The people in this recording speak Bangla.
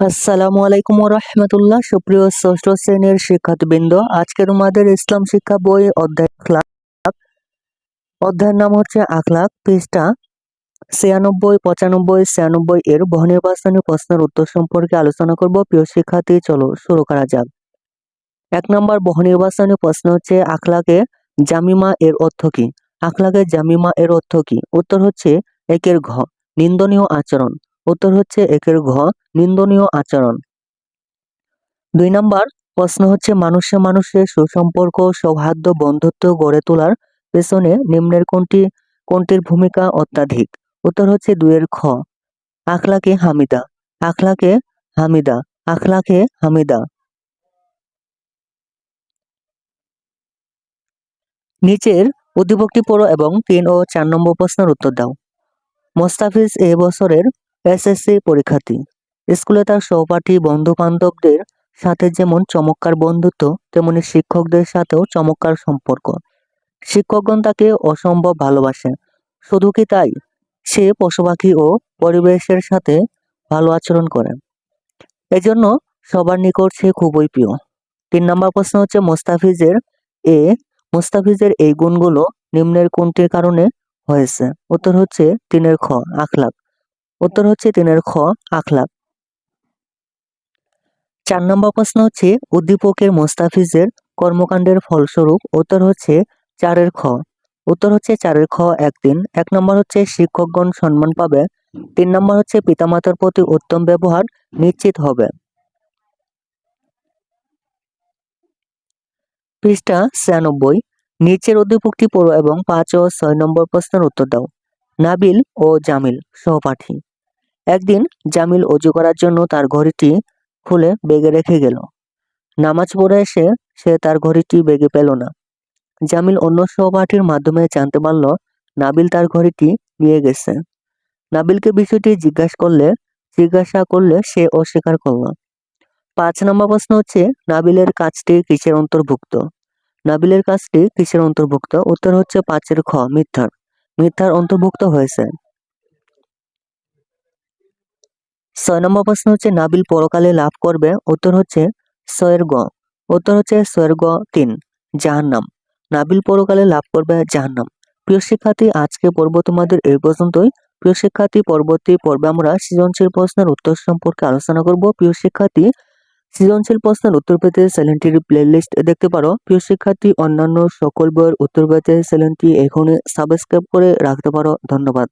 আসসালামু আলাইকুম রহমতুল্লাহ সুপ্রিয় ষষ্ঠ শ্রেণির শিক্ষার্থীবৃন্দ। আজকে তোমাদের ইসলাম শিক্ষা বই অধ্যায় অধ্যায়ের নাম হচ্ছে আখলাক, পৃষ্ঠা ছিয়ানব্বই, পঁচানব্বই, ছিয়ানব্বই এর বহুনির্বাচনী প্রশ্নের উত্তর সম্পর্কে আলোচনা করব। প্রিয় শিক্ষার্থী, চলো শুরু করা যাক। এক নম্বর বহুনির্বাচনী প্রশ্ন হচ্ছে, আখলাকে জামিমা এর অর্থ কি? আখলাকে জামিমা এর অর্থ কি? উত্তর হচ্ছে, একের ঘ, নিন্দনীয় আচরণ। উত্তর হচ্ছে একের ঘ, নিন্দনীয় আচরণ। দুই নাম্বার, প্রশ্ন হচ্ছে মানুষে মানুষের সুসম্পর্ক, সৌহার্দ্য, বন্ধুত্ব গড়ে তোলার পেছনে নিম্নের কোনটি, কোনটির ভূমিকা অত্যাধিক? উত্তর হচ্ছে দুইয়ের খ। আখলাকে হামিদা। আখলাকে হামিদা। আখলাকে হামিদা। নিচের উদ্দীপকটি পড়ো এবং তিন ও চার নম্বর প্রশ্নের উত্তর দাও। মোস্তাফিজ এ বছরের এসএসসি পরীক্ষার্থী। স্কুলে তার সহপাঠী বন্ধু বান্ধবদের সাথে যেমন চমৎকার বন্ধুত্ব, তেমনি শিক্ষকদের সাথেও চমৎকার সম্পর্ক। শিক্ষকগণ তাকে অসম্ভব ভালোবাসে। শুধু কি তাই? সে পশু পাখি ও পরিবেশের সাথে ভালো আচরণ করে। এজন্য সবার নিকট সে খুবই প্রিয়। তিন নম্বর প্রশ্ন হচ্ছে, মোস্তাফিজের এ, মোস্তাফিজের এই গুণগুলো নিম্নের কোনটির কারণে হয়েছে? উত্তর হচ্ছে, তিনের খ আখলাক উত্তর হচ্ছে তিনের খ আখলাক চার নম্বর প্রশ্ন হচ্ছে, উদ্দীপকের মোস্তাফিজের কর্মকাণ্ডের ফলস্বরূপ উত্তর হচ্ছে চারের খ। উত্তর হচ্ছে চারের খ, একদিন। এক নম্বর হচ্ছে, শিক্ষকগণ সম্মান পাবে। তিন নম্বর হচ্ছে, পিতামাতার প্রতি উত্তম ব্যবহার নিশ্চিত হবে। পৃষ্ঠা ছিয়ানব্বই। নিচের উদ্দীপকটি পড়ো এবং পাঁচ ও ছয় নম্বর প্রশ্নের উত্তর দাও। নাবিল ও জামিল, সহপাঠী। একদিন জামিল অজু করার জন্য তার ঘড়িটি খুলে বেগে রেখে গেল। নামাজ পড়ে এসে সে তার ঘড়িটি বেগে পেল না। জামিল অন্য সহপাঠীর মাধ্যমে জানতে পারল, নাবিল তার ঘড়িটি নিয়ে গেছে। নাবিলকে বিষয়টি জিজ্ঞাসা করলে জিজ্ঞাসা করলে সে অস্বীকার করল। পাঁচ নম্বর প্রশ্ন হচ্ছে, নাবিলের কাজটি কিসের অন্তর্ভুক্ত? নাবিলের কাজটি কিসের অন্তর্ভুক্ত? উত্তর হচ্ছে পাঁচের খ, মিথ্যার। মিথ্যার অন্তর্ভুক্ত হয়েছে। ছয় নম্বর প্রশ্ন হচ্ছে, নাবিল পরকালে লাভ করবে। উত্তর হচ্ছে ছয়ের গ উত্তর হচ্ছে ছয়ের গ তিন, জাহান্নাম। নাবিল পরকালে লাভ করবে জাহান্নাম। প্রিয় শিক্ষার্থী আজকে পর্ব তোমাদের এই পর্যন্তই। প্রিয় শিক্ষার্থী, পরবর্তী পর্বে আমরা সৃজনশীল প্রশ্নের উত্তর সম্পর্কে আলোচনা করব। প্রিয় শিক্ষার্থী, সৃজনশীল প্রশ্নের উত্তর পেতে চ্যানেলটির প্লেলিস্ট দেখতে পারো। প্রিয় শিক্ষার্থী, অন্যান্য সকল বইয়ের উত্তর পেতে চ্যানেলটি এখনই সাবস্ক্রাইব করে রাখতে পারো। ধন্যবাদ।